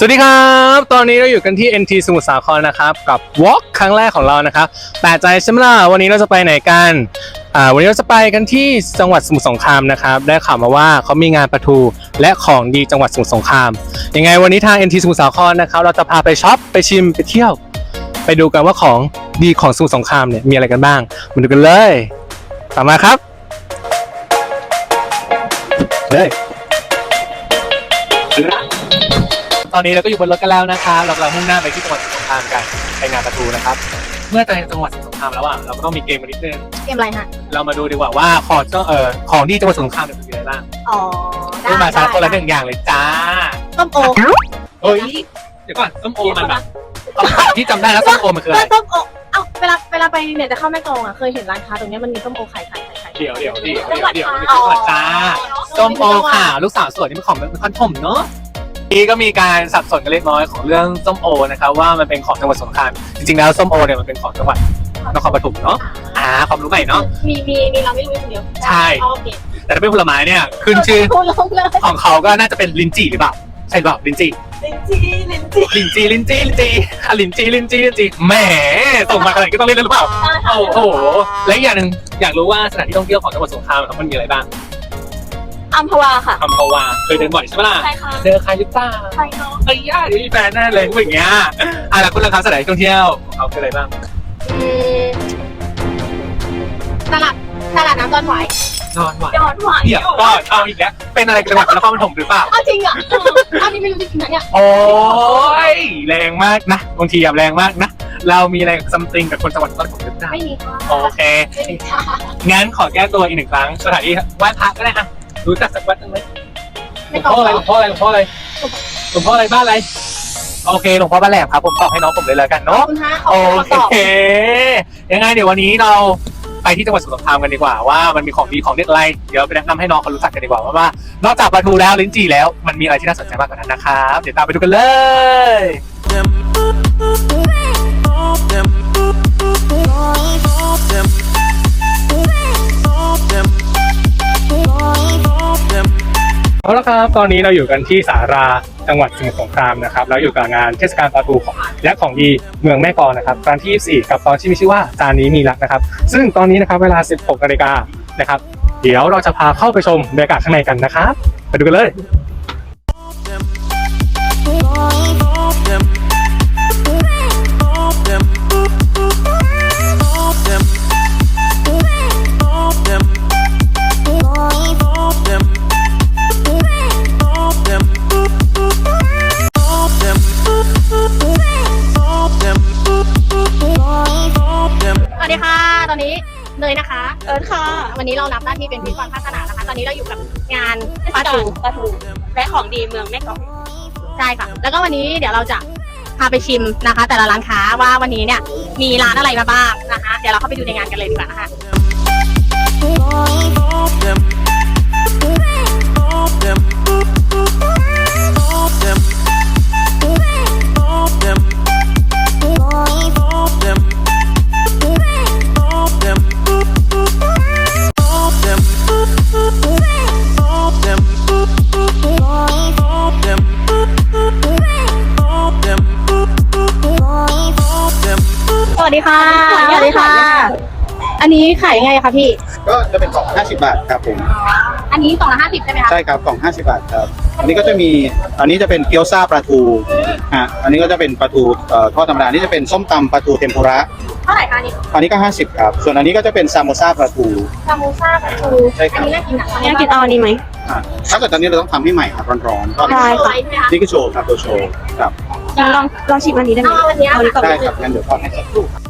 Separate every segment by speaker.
Speaker 1: สวัสดีครับ ตอนนี้เราอยู่กันที่ NT สมุทรสาครนะครับ กับวอล์กครั้งแรกของเรานะครับแปลกใจใช่ไหมล่ะวันนี้เราจะไปไหนกันอ่าวันนี้เราจะไปกันที่จังหวัดสมุทรสงครามนะครับได้ข่าวมาว่าเขามีงานประทูและของดีจังหวัดสมุทรสงครามยังไงวันนี้ทาง NT สมุทรสาครนะครับเราจะพาไปช็อปไปชิมไปเที่ยว ไปดูกันว่าของดีของสมุทรสงครามเนี่ยมีอะไรกันบ้างมาดูกันเลยตามมาครับเฮ้ย ตอนนี้เราก็อยู่บนรถกันแล้วนะครับเรากำลังมุ่งหน้าไปที่จังหวัดสมุทรสงครามกันไปงานประตูนะครับ เมื่อไปจังหวัดสมุทรสงครามแล้วอะเราก็ต้องมีเกมกันนิดนึง
Speaker 2: เกมอะไรฮะ
Speaker 1: เรามาดูดีกว่าว่าของเจ้าเอ่อของที่จังหวัดสมุทรสงครามเนี่ยมีอะไรบ้าง
Speaker 2: อ๋อ
Speaker 1: พูดมาชาคนละหนึ่งอย่างเลยจ้า
Speaker 2: ต้มโอ
Speaker 1: เฮ้ยเดี๋ยวก่อนส้มโอมันแบบคำถามที่จำได้แล้วส้มโอมันคืออะไร
Speaker 2: ต้มโอเอ้าเวลาเวลาไปเนี่ยจะเข้าแม่กลองอะเคยเห็นร้านค้าตรงเนี้ยมันมีต้มโอไข่ไข่ไข่ไข่
Speaker 1: เดี๋ยวเดี๋ยวเดี๋ยว
Speaker 2: จังหวัด
Speaker 1: เดี๋ยว
Speaker 2: ค่ะ
Speaker 1: เดี๋ยวจังหวัดจ้าส้มโอค่ะ ลูกสาวสวยนี่เป็นของนครถมเนาะ นี่ก็มีการสับสนกันเล็กน้อยของเรื่องส้มโอนะครับว่ามันเป็นของจังหวัดสงขลาจริงๆแล้วส้มโอเนี่ยมันเป็นของจังหวัดนครปฐมเนาะอ่าความรู้ใหม่เนาะ
Speaker 2: มีมีมีเราไม่รู้คนเดียว
Speaker 1: ใช่
Speaker 2: อ๋อโอเค
Speaker 1: แต่ถ้าเป็นผลไม้เนี่ยขึ้นชื่อ
Speaker 2: พูดลงเลย
Speaker 1: ของเขาก็น่าจะเป็นลินจีหรือเปล่าใช่หรือเปล่าลินจี
Speaker 2: ลินจีลินจี
Speaker 1: ลินจีลินจีลินจีอะลินจีลินจีลินจีแหมส่งมาขนาดนี้ก็ต้องเล่นแล้วหรือเปล่าโอ้โหและอีกอย่างหนึ่งอยากรู้ว่าสถานที่ท่องเที่ยวของจังหวัดสงขลาครับมันมีอะไรบ้าง
Speaker 2: อัมพวาค่ะ
Speaker 1: อัมพวาเคยเดินบ่อยใช่ไหมล่ะ
Speaker 2: ใช่ค่ะ
Speaker 1: เจอใครหรือเปล่า
Speaker 2: ใช่เนาะ
Speaker 1: ไอ้ย่าเดี๋ยวมีแฟนแน่เลยพวกอย่างเงี้ยอะแล้วคุณราคาสถานที่ท่องเที่ยวของเขาคืออะไรบ้าง
Speaker 2: อืมตลาดตลาดน้ำดอนหวาย
Speaker 1: นอนหวาน
Speaker 2: ดอนหวาย
Speaker 1: เดี๋ยวก็เอาอีกแล้วเป็นอะไรกับจังหวัดนครปฐมหรือเปล่า
Speaker 2: เอาจริงอะเอออันนี้ไม่รู้จริงๆนะเนี่ย
Speaker 1: โอ้ยแรงมากนะบางทีอย่าแรงมากนะเรามีอะไรซัมติงกับคนจังหวัดนครปฐมหรือเปล่า
Speaker 2: ไม่มีค่ะ
Speaker 1: โอเค
Speaker 2: ไม่มีค่ะ
Speaker 1: งั้นขอแก้ตัวอีกหนึ่งครั้งสถานที่ไหว้พระก็ได้อะ รู้จักสักวัดหนึงไหมหล
Speaker 2: ไม่
Speaker 1: วง
Speaker 2: ต้อ
Speaker 1: พ่
Speaker 2: ง
Speaker 1: ออะไรหลวงพ่ออะไรหลวงพ่ออะไรหลวงพ่ออะไรบ้านอะไร โอเคหลวงพ่อบ้านแหลมครับ ผมตอบให้น้องผมเลยแล้วกัน
Speaker 2: ขอบ
Speaker 1: เนาะ
Speaker 2: คุณฮะขอบ
Speaker 1: โอ
Speaker 2: คุณคำตอบ
Speaker 1: เค ยังไงเดี๋ยววันนี้เราไปที่จังหวัดสมุทรสงครามกันดีกว่าว่ามันมีของดีของเด็ดอะไร เดี๋ยวไปแนะนำให้น้องเขารู้จักกันดีกว่าว่าว่านอกจากปลาทูแล้วลิ้นจี่แล้วมันมีอะไรที่น่าสนใจมากกว่านั้นนะครับ เดี๋ยวตามไปดูกันเลย เอาละครับตอนนี้เราอยู่กันที่สาราจังหวัดสมุทรสงครามนะครับแล้วอยู่กับงานเทศกาลปลาทูของและของดีเมืองแม่กลอนนะครับครั้งที่ 24 กับตอนที่มีชื่อว่าจานนี้มีรักนะครับ ซึ่งตอนนี้นะครับเวลา 16นาฬิกานะครับ เดี๋ยวเราจะพาเข้าไปชมบรรยากาศข้างในกันนะครับ ไปดูกันเลย
Speaker 2: ปลาทู
Speaker 3: และของดีเมืองแม่กลอง
Speaker 2: ใช่ค่ะ แล้วก็วันนี้เดี๋ยวเราจะพาไปชิมนะคะ แต่ละร้านค้าว่าวันนี้เนี่ยมีร้านอะไรมาบ้างนะคะ เดี๋ยวเราเข้าไปดูในงานกันเลยดีกว่านะคะส ค่ะสวัสดีค่ะ อันนี้ขายยังไงคะพี่
Speaker 4: ก็จะเป็นกล่อง50 บาทครับผม
Speaker 2: อันนี้กล่องละห้าสิบใช่ไหมคะ
Speaker 4: ใช่ครับกล่อง50 บาทครับ อันนี้ก็จะมี อันนี้จะเป็นเกี๊ยวซ่าปลาทูฮะอันนี้ก็จะเป็นปลาทูเอ่อทอดธรรมดา นี่จะเป็นส้มตำปลาทูเทมปุระ
Speaker 2: เท่าไหร่คะอันนี้
Speaker 4: อันนี้ก็ 50 ครับ ส่วนอันนี้ก็จะเป็นซามโมซ่าปลาทู
Speaker 2: ซามูซ่าปลาทู
Speaker 4: ใช่ครับ
Speaker 2: อันนี้น่ากินอะ
Speaker 3: อยากกินเอาอันนี้ไหม
Speaker 4: อะถ้าเกิดตอนนี้เราต้องทำให้ใหม่ครับร้อนๆก็
Speaker 3: ได้ ค่ะ
Speaker 2: ใช่ไหมคะ
Speaker 4: นี่คือโชว์ครับตัวโชว์ครับ
Speaker 3: ลองลองชิมอันนี้ได้ไหม
Speaker 2: เอาอันเนี้ย
Speaker 3: เอาอันนี้ก่อน
Speaker 4: ได้ครับงั้นเดี๋ยวทอดให้สักครู่ครับ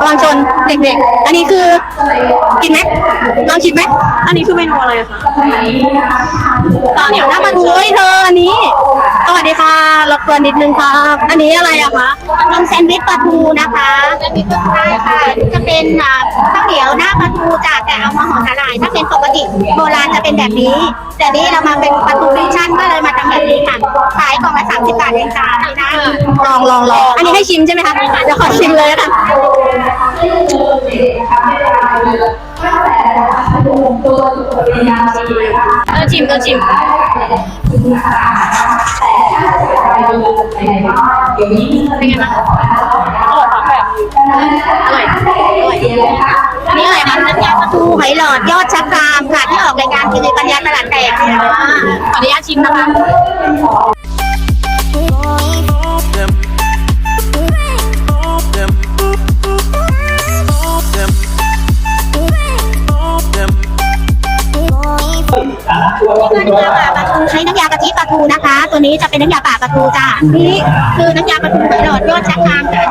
Speaker 2: ระวังชนเด็กๆ อันนี้คือกินไหมลองชิมไหม
Speaker 3: อันนี้คือเมนูอะไรอะคะ
Speaker 2: ตอนเดี๋ยวหน้าปลาทูเฮ้ยเธออันนี้ สวัสดีค่ะรบกวนนิดนึงครับ อันนี้อะไรอะคะนมแซนด์วิชปลาทูนะคะแซนด์วิชใช่ค่ะ จะเป็นอ่าข้าวเหนียวหน้าปลาทูจ้ะแต่เอามาห่อสาหร่าย ถ้าเป็นปกติโบราณจะเป็นแบบนี้ แต่นี่เรามาเป็นปลาทูฟิวชั่นก็เลยมาทำแบบนี้ค่ะ ขายกล่องละสามสิบบาทเองค่ะนะลองลองลองอันนี้ให้ชิมใช่ไหมคะ เดี๋ยวขอชิมเลยแล้ เออชิมเออชิมเป็นไงบ้างอร่อยปะแบบอร่อยอร่อยอันนี้อะไรคะน้ำยาปลาทูหอยหลอดยอดชักรามค่ะที่ออกรายการทีวีปัญญาตลาดแตกขออนุญาตชิมนะคะ นี้จะเป็นน้ำยาป่าปลาทูจ้ะนี่คือน้ำยาปลาทูหอยหลอดยอดชักรามค่ะ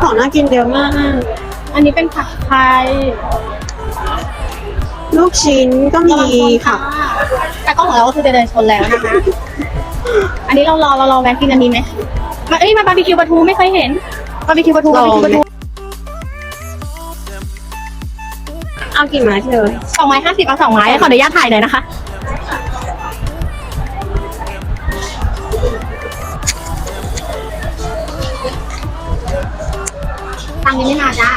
Speaker 3: ของน่ากินเยอะมาก
Speaker 2: อันนี้เป็นผักไทย
Speaker 3: ลูกชิ้นก็มีค่ะ
Speaker 2: แต่กล้องของเราก็คือจะเดินชนแล้วนะคะ อันนี้เรารอเรารอแวะกินอันนี้ไหมมาเอ้ยมาบาร์บีคิวปลาทูไม่เคยเห็น บาร์บีคิวปลาทูบาร์บีคิวปลาทู
Speaker 3: เอากี่ไม้เธอ
Speaker 2: สองไม้ห้าสิบเอาสองไม้ขออนุญาตถ่ายหน่อยนะคะ ตังค์ยังไม่มาจ้า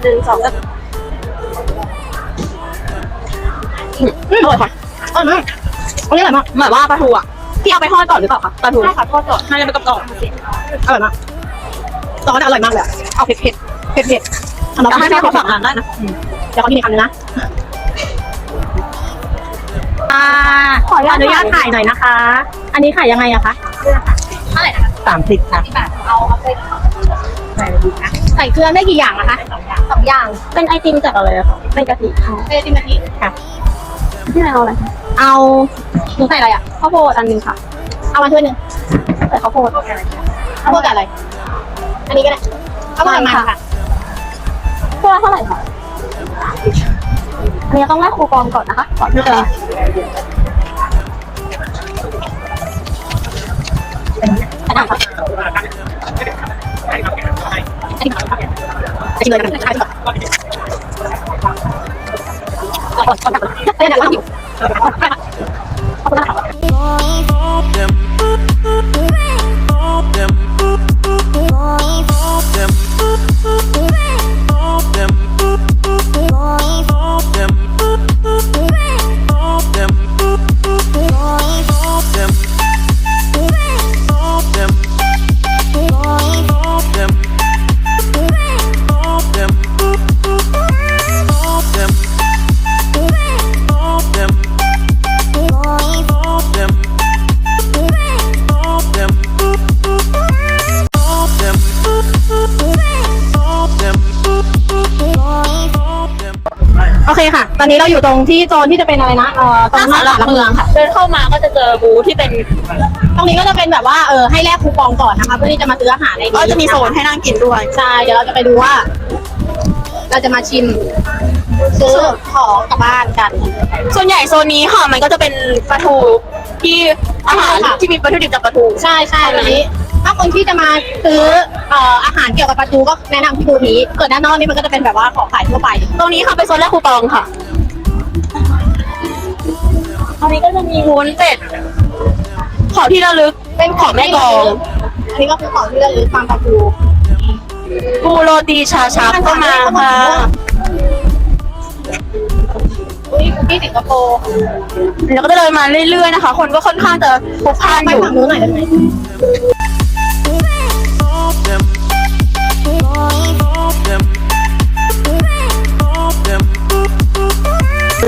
Speaker 3: หนึ่งสองสาม
Speaker 2: อร่อยค่ะอร่อยมากอันนี้อร่อยมาก
Speaker 3: เหมือนว่าปลาทูอะพี่เอาไปทอดก่อนหรือเปล่าคะปลาทู
Speaker 2: ใช่ค่ะทอดก่อน
Speaker 3: น่าจะเป็นกรอบ
Speaker 2: อร่อยมากซอสอร่อยมากเลยเอาเผ็ดเผ็ดเผ็ดเผ็ด
Speaker 3: เอาให้พี่เขาฝากร้านได้นะ
Speaker 2: เดี๋ยวขอกินอีกคำนึงนะอ่าขออนุญาตถ่ายหน่อยนะคะ อันนี้ขายยังไงอะคะเท่าไหร่นะคะ
Speaker 3: สามสิบค่ะ
Speaker 2: บาทเอาเอาไปใส่ดีนะใส่เครื่องได้กี่อย่างอะคะสองอย่างสองอย่าง
Speaker 3: เป็นไอติมจากอะไรอะคะเป็นกะทิค่ะ
Speaker 2: เป็นไอติมกะทิค่ะ
Speaker 3: ที่ไหนเอาอะไร
Speaker 2: เอาหนูใส่อะไรอะ
Speaker 3: ข้าวโพดอันหนึงค่ะ
Speaker 2: เอามาถ้วยหนึ่ง
Speaker 3: ใส่ข้าวโพด
Speaker 2: ข้าวโพดกับอะไร อันนี้ก็ได้ข้าวโพดกับมันค่ะ
Speaker 3: ตัวละเท่าไหร่คะอันนี้ต้องแลกคูปองก่อนนะคะ ก่อนที่จะ
Speaker 2: อันนี้ค่ะอันนี้ค่ะอันนี้เลยนะใช่ค่ะ 哦哦你干什么呢 โอเคค่ะ ตอนนี้เราอยู่ตรงที่โซนที่จะเป็นอะไรนะเอ่อตรงหน้าหลักเมืองค่ะ
Speaker 3: เดินเข้ามาก็จะเจอบูธที่เป็น
Speaker 2: ตรงนี้ก็จะเป็นแบบว่าเออให้แลกคูปองก่อนนะคะเพื่อที่จะมาซื้ออาหารในนี้
Speaker 3: ก็จะมีโซนให้นั่งกินด้วย
Speaker 2: ใช่ เดี๋ยวเราจะไปดูว่า เราจะมาชิมซื้อของกลับบ้านกัน
Speaker 3: ส่วนใหญ่โซนนี้ค่ะมันก็จะเป็นปลาทูที่อาหาร
Speaker 2: ใช่ค่ะ
Speaker 3: ที่มีวัตถุดิบจากปลาทู
Speaker 2: ใช่ใช่วันนี้ ถ้าคนที่จะมาซื้อเอ่ออาหารเกี่ยวกับปลาทูก็แนะนำที่บูธนี้เกิดด้านนอกนี่มันก็จะเป็นแบบว่าของขายทั่วไป
Speaker 3: ตรงนี้ค่ะเป็นโซนแรกคูปองค่ะตรงนี้ก็จะมีวุ้นเป็ดของที่ระลึกเป็นของแม่กลอง
Speaker 2: อันนี้ก็คือของที่ระลึกความปลาทู
Speaker 3: ปูโรตีชาชักก็มาค่ะ
Speaker 2: อุ้ยที่สิงคโปร์
Speaker 3: แล้วก็จะเดินมาเรื่อยๆนะคะ คนก็ค่อนข้างจะพลุกพล่าน
Speaker 2: ไป
Speaker 3: อยู่
Speaker 2: ฝั่งนู้นหน่อยได้ไหม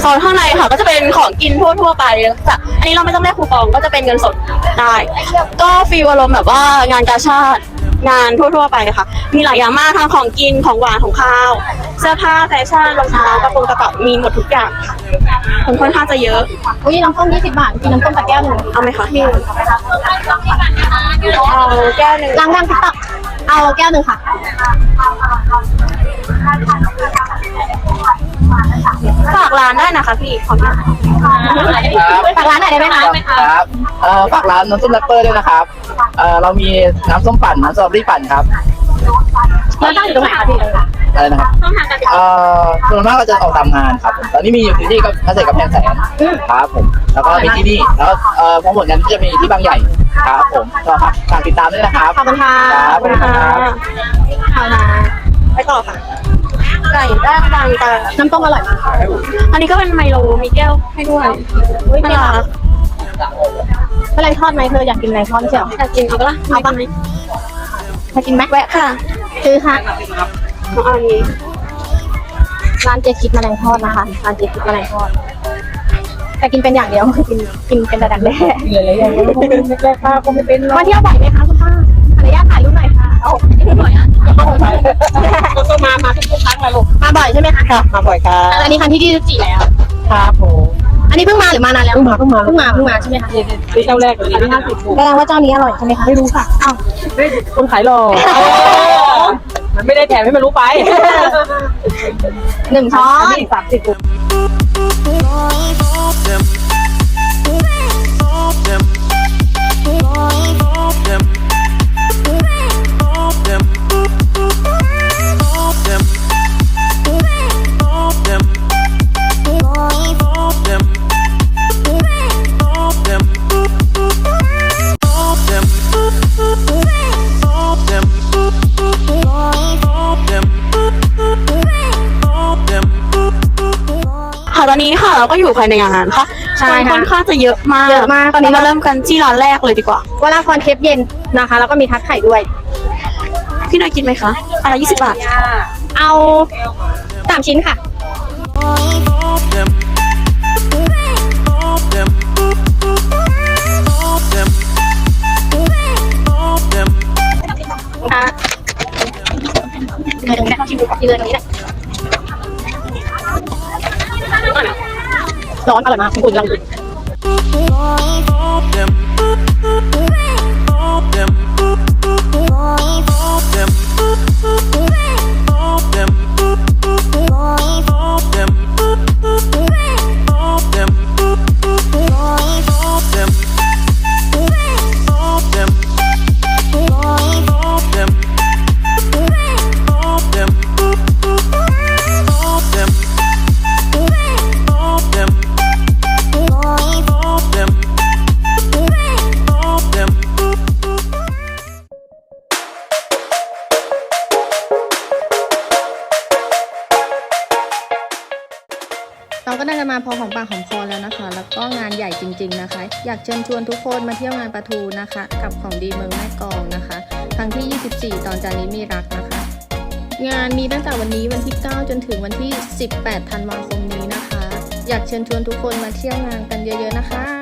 Speaker 3: โซนข้างในค่ะ ก็จะเป็นของกินทั่วๆไปจ้ะอันนี้เราไม่ต้องแลกคูปองก็จะเป็นเงินสดได้ ก็ฟีลอารมณ์แบบว่างานกาชาติงานทั่วๆไปค่ะ มีหลายอย่างมากทั้งของกินของหวานของข้าว เสื้อผ้าแฟชั่นรองเท้ากระโปรงกระเป๋ามีหมดทุกอย่างค่ะคนค่อนข้างจะเยอะ
Speaker 2: อุ้ยน้ำส้ม20 บาทกินน้ำส้มสักแก้วหนึ่ง
Speaker 3: เอาไหมคะพี่เอาแก้วหนึ่ง
Speaker 2: ล้างดังติ๊กต็อกเอาแก้วหนึ่งค่ะ
Speaker 3: ฝากร้านได้นะคะพี่ขออนุญาต
Speaker 2: ฝากร้านหน่อยได้ไหมคะ
Speaker 5: ครับเอ่อฝากร้านน้ำส้มแรปเปอร์ด้วยนะครับเอ่อเรามีน้ำส้มปั่นน้ำสตรอเบอรี่ปั่นครับ
Speaker 2: แล้วตั้งอยู่ตรงไหนคะพี่
Speaker 5: อะไรนะครับ
Speaker 2: ช่องทางการติดต่อ
Speaker 5: เอ่อส่วนมากก็จะออกตามงานครับผมตอนนี้มีอยู่ที่กับเกษตรกำแพงแสนครับผมแล้วก็มีที่นี่แล้วเอ่อพอหมดนั้นก็จะมีที่บางใหญ่ครับผมก็ฝากฝากติดตามด้วยนะครับ
Speaker 2: ขอบคุณค่ะ
Speaker 5: ครับ
Speaker 2: ขอบคุณค่ะเอาละไปต่อค่ะ
Speaker 3: ไก่ย่างดังแต่
Speaker 2: น้ำต้มอร่อยมาก
Speaker 3: อันนี้ก็เป็นไมโลมีแก้วให้ด้วย
Speaker 2: อุ้ย
Speaker 3: น่า
Speaker 2: น่า
Speaker 3: รั
Speaker 2: รั
Speaker 3: ก
Speaker 2: กแมลงทอดไหมเธออยากกินแมลงทอดไม่ใช่เหรอ
Speaker 3: อยากกินเอาปะล่ะ
Speaker 2: เอาปะอยากกินไหม
Speaker 3: แวะค่ะ
Speaker 2: ซื้อค่ะ
Speaker 3: เอาอันนี้
Speaker 2: ร้านเจคิดแมลงทอดนะคะร้านเจคิดแมลงทอดแต่กินเป็นอย่างเดียวคือกินกินเป็นแต่ดักแด้มาเที่ยวบ่อยไหมคะคุณป้าขออนุญาตถ่ายรูปหน่อยค่ะเอาไม่บ่อยอะก็ มามาทุกครั้งเลยลูกมาบ่อยใช่ไหมคะ
Speaker 6: ค่ะมาบ่อยค่ะ
Speaker 2: อันนี้ครั้งที่ที่สี่แล้ว
Speaker 6: ครับผม
Speaker 2: อันนี้เพิ่งมาหรือมานานแล้ว
Speaker 6: เพิ่งมาเพิ่งมา
Speaker 2: เพิ่งมาเพิ่งมาใช่ไหมคะ
Speaker 6: นี่เจ้าแรกเลยที่ห้าสิบ
Speaker 2: แสดงว่าเจ้านี้อร่อยใช่ไหมคะไม่รู้ค่ะอ้าว
Speaker 6: คนขายหล่อมันไม่ได้แถมให้มันรู้ไป
Speaker 2: หนึ่งช้อน
Speaker 6: นี่สามสิบ
Speaker 3: เราก็อยู่ภายในงานค่ะ
Speaker 2: ใช่
Speaker 3: คน
Speaker 2: ค่ะ
Speaker 3: ค่อนข้างจะเยอะมาก
Speaker 2: เยอะมากตอนนี้
Speaker 3: เราเริ่มกันที่ร้านแรกเลยดีกว่า
Speaker 2: วราพรเคปเย็นนะคะ แล้วก็มีทัดไข่ด้วย
Speaker 3: พี่นายกินไหมคะอะไรยี่สิบบาท
Speaker 2: เอาสามชิ้นค่ะค่ะเลยตรงนี้นะชิมดูกินเลยตรงนี้นะ ร้อนอร่อยมากคุณลองดู
Speaker 7: เอยากเชิญชวนทุกคนมาเที่ยวงานประทูนะคะ กับของดีเมืองแม่กองนะคะ ครั้งที่ 24 ตอนจานี้มีรักนะคะ งานมีตั้งแต่วันนี้วันที่ 9 จนถึงวันที่ 18 ธันวาคมนี้นะคะ อยากเชิญชวนทุกคนมาเที่ยวงานกันเยอะ ๆ นะคะ